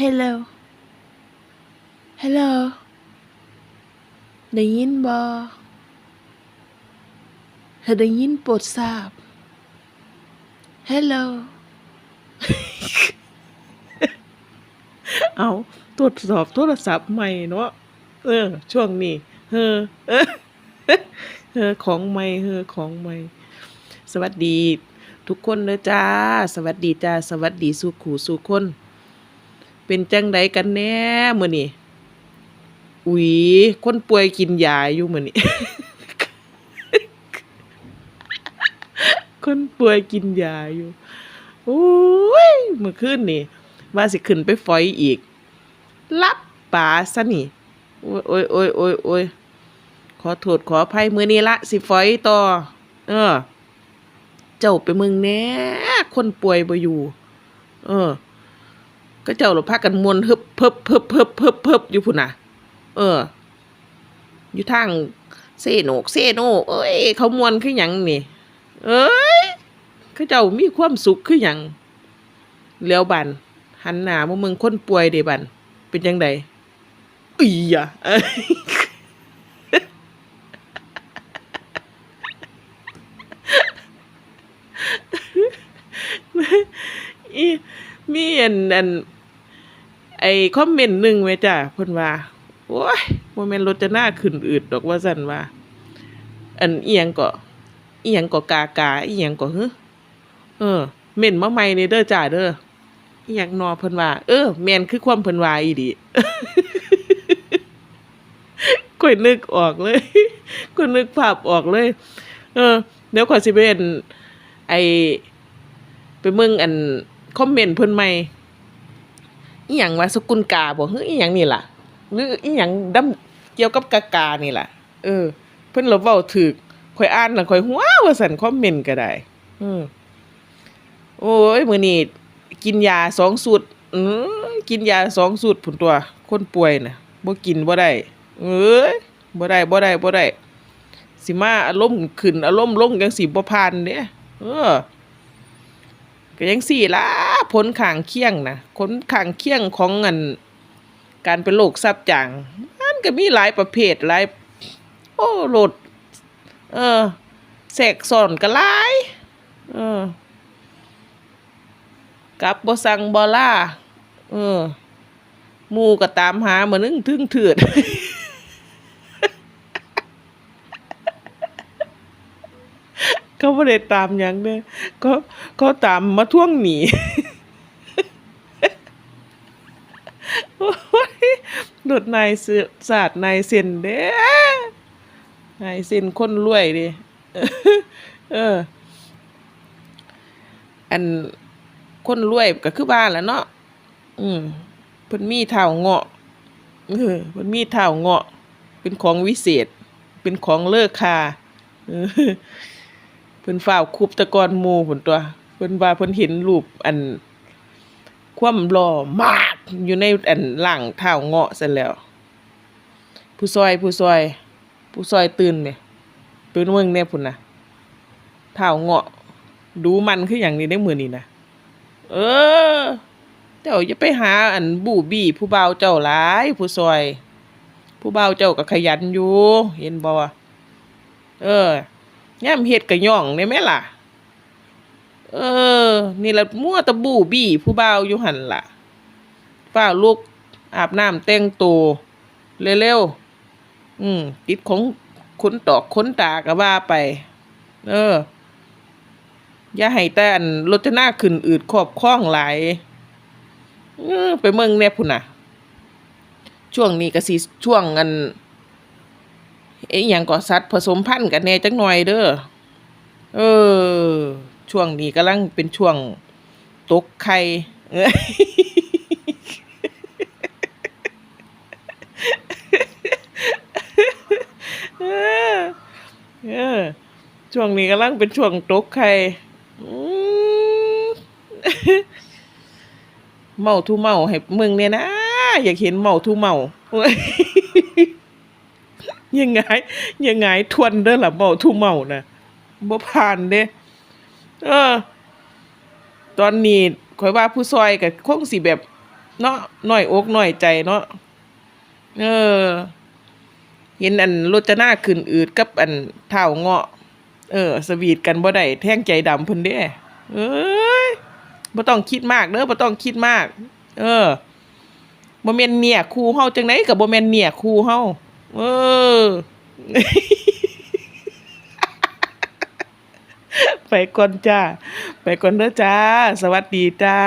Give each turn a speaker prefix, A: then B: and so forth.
A: Hello Hello ได้ยินบ่ถ้าได้ยินโปรดทราบ Hello เอาตรวจสอบโทรศัพท์ใหม่เนาะเออ ช่วงนี้เฮอเออเฮอของใหม่เฮอของใหม่ สวัสดี ทุกคนเด้อจ้า สวัสดีจ้า สวัสดีสู่ขู่สู่คน เป็นจังไดกันแน่มื้อนี้อุ๊ยคนป่วยกินยาอยู่มื้อนี้ คนป่วยกินยาอยู่โอ้ยเมื่อคืนนี่ว่าสิขึ้นไปฝอยอีก รับป่าซะนี่ โอ้ยโอ้ยโอ้ยโอ้ยโอ้ยขอโทษขออภัยมื้อนี้ละสิฝอยต่อ เออ เจ้าไปเมืองแน่คนป่วยบ่อยู่ เออ ก็เจ้าหลบพากันมวนเพิบเพิบเพิบเพิบเพิบเพิบอยู่พุ่นน่ะ เออ อยู่ทางเซโนกเซโนเอ้ย เขามวนคือหยังนี่ เอ้ยเขาเจ้ามีความสุขคือหยังแล้วบันหันหน้ามาเมืองคนป่วยเดบันเป็นยังไงอีหยะ เอ้ย อีมี อันอันไอ้คอมเมนต์หนึ่งไว้จ้ะเพิ่นว่าโอ้ยบ่แม่นรถจะหน้าขึ้นอืดดอกว่าซั่นว่า อันเอียงก็เอียงก็กากาเอียงก็ฮึเออเม่นมาใหม่นี่เด้อจ้าเด้ออียงนอเพิ่นว่า เออแมนคือความเพิ่นว่าอีหลีก่อยนึกออกเลยก่อยนึกภาพออกเลย เออ เดี๋ยวขอยสิไปเห็นไอไปเมืองอัน คอมเมนต์เพิ่นใหม่อีหยังว่าสกุลกาบ่เฮ้ยอีหยังนี่ล่ะ หรืออีหยังดำเกี่ยวกับกากานี่ล่ะ เออ เพิ่นเราเว้าถูกข่อยอ่านแล้วข่อยหัวว่าซั่นคอมเมนต์ก็ได้เออโอ้ยมื้อนี้กินยาสองสูตรอือกินยาสองสูตรพุ่นตัว คนป่วยน่ะบ่กินบ่ได้ เอ้ยบ่ได้บ่ได้บ่ได้สิมาอารมณ์ขึ้นอารมณ์ลงจังสิบ่ผ่านเด้เออ ก็ยังสี่ละผลข้างเคียงนะผลข้างเคียงของอันการเป็นโรคซับจางมันก็มีหลายประเภทหลายโอ้โหลดเออแสกซ้อนก็หลายเออกับบสังบ่ล่าเออมูก็ตามหามานึงถึงเถือด เขาไม่ได้ตามยังเด้ก็เขาตามมาท่วงหนีโอ้ยหลุดนายเสือศาสตร์นายเซนเด้นายเซนคนรวยดิเออ อันคนรวยก็คือบ้านแล้วเนาะอืมเพิ่นมีเท่าเงาะเออเพิ่นมีเท่าเงาะ เป็นของวิเศษ เป็นของเลิกคาเออ เพิ่นฝ้าวคุบตะกอนหมู่พุ่นตัว เพิ่นว่าเพิ่นเห็นรูปอัน ความหล่อมากอยู่ในอันหลังเท้าเงาะซะแล้ว ผู้ซอยผู้ซอย ผู้ซอยตื่นแหมตื่นเมืองแน่พุ่นน่ะเท้าเงาะ ดูมันคือหยังนี้ได้มื้อนี้นะเออ เจ้าอย่าไปหาอันบูบี้ผู้เบาวเจ้าหลาย ผู้ซอย ผู้เบาวเจ้าก็ขยันอยู่ เห็นบ่เออ ย่ามเฮ็ดก็ย่องได้ไหมล่ะ เออ นี่ละมั่วตะบูบี้ผู้บ่าวอยู่หันล่ะฝ้าลุกอาบน้ำแต่งตัวเร็วๆ อืม ติดของขนตอกขนตาก็ว่าไป เออ อย่าให้แต่อันรถนาขึ้นอืดครอบคล้องหลายเออไปเมืองแน่พุ่นน่ะ ช่วงนี้ก็สิช่วงอัน เอ้ยหยังก็สัตว์ผสมพันธุ์กันแน่จักหน่อยเด้อ เออ ช่วงนี้กำลังเป็นช่วงตกไข่เอ้ยเอช่วงนี้กำลังเป็นช่วงตกไข่เมาทูเมาให้มึงเนี่ยนะ อยากเห็นเมาทูเมาเยังไงยังไงทวนเด้อล่ะเมาทูเมานะบ่ผ่านเด้เออ ตอนนี้ข่อยว่าผู้ซอยก็คงสิแบบ เนาะหน้อยอกหน้อยใจเนาะเออ เห็นอันรจนาขึ้นอืดกับอันเท้าเงาะ เออ สวีทกันบ่ได้แท่งใจดำเพิ่นเด้เอ้ยบ่ต้องคิดมากเด้อบ่ต้องคิดมาก เออบ่แม่นเนี่ยครูเฮาจังไดก็บ่แม่นเนี่ยครูเฮา เออไปก่อนจ้า ไปก่อนเด้อจ้า สวัสดีจ้า